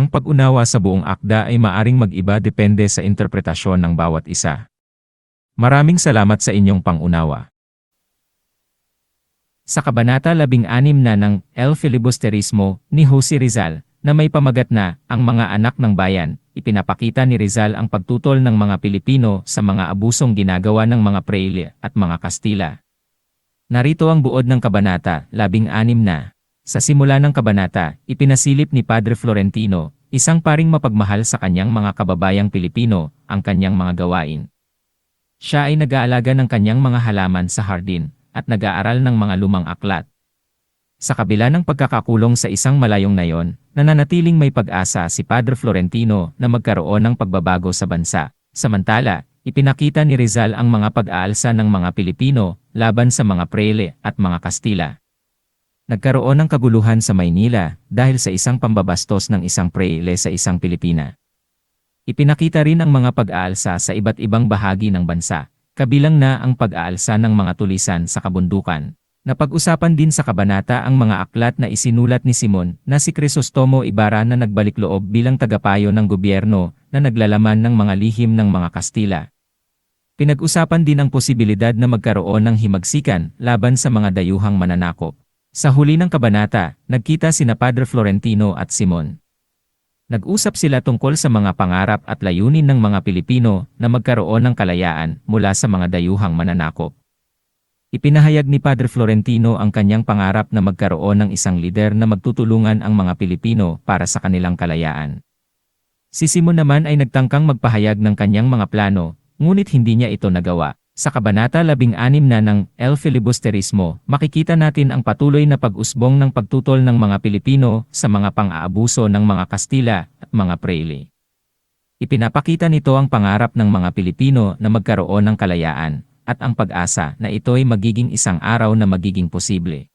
Ang pag-unawa sa buong akda ay maaring mag-iba depende sa interpretasyon ng bawat isa. Maraming salamat sa inyong pangunawa. Sa Kabanata 16 na ng El Filibusterismo ni Jose Rizal, na may pamagat na ang mga anak ng bayan, ipinapakita ni Rizal ang pagtutol ng mga Pilipino sa mga abusong ginagawa ng mga Praile at mga Kastila. Narito ang buod ng Kabanata 16 na. Sa simula ng Kabanata, ipinasilip ni Padre Florentino, isang paring mapagmahal sa kanyang mga kababayang Pilipino, ang kanyang mga gawain. Siya ay nag-aalaga ng kanyang mga halaman sa hardin at nag-aaral ng mga lumang aklat. Sa kabila ng pagkakakulong sa isang malayong nayon, nananatiling may pag-asa si Padre Florentino na magkaroon ng pagbabago sa bansa. Samantala, ipinakita ni Rizal ang mga pag-aalsa ng mga Pilipino laban sa mga Prele at mga Kastila. Nagkaroon ng kaguluhan sa Maynila dahil sa isang pambabastos ng isang Prele sa isang Pilipina. Ipinakita rin ang mga pag-aalsa sa iba't ibang bahagi ng bansa, kabilang na ang pag-aalsa ng mga tulisan sa kabundukan. Napag-usapan din sa kabanata ang mga aklat na isinulat ni Simon na si Crisostomo Ibarra na nagbalik loob bilang tagapayo ng gobyerno na naglalaman ng mga lihim ng mga Kastila. Pinag-usapan din ang posibilidad na magkaroon ng himagsikan laban sa mga dayuhang mananakop. Sa huli ng kabanata, nagkita sina Padre Florentino at Simon. Nag-usap sila tungkol sa mga pangarap at layunin ng mga Pilipino na magkaroon ng kalayaan mula sa mga dayuhang mananakop. Ipinahayag ni Padre Florentino ang kanyang pangarap na magkaroon ng isang lider na magtutulungan ang mga Pilipino para sa kanilang kalayaan. Si Simon naman ay nagtangkang magpahayag ng kanyang mga plano, ngunit hindi niya ito nagawa. Sa Kabanata 16 na ng El Filibusterismo, makikita natin ang patuloy na pag-usbong ng pagtutol ng mga Pilipino sa mga pang-aabuso ng mga Kastila at mga Praile. Ipinapakita nito ang pangarap ng mga Pilipino na magkaroon ng kalayaan, at ang pag-asa na ito ay magiging isang araw na magiging posible.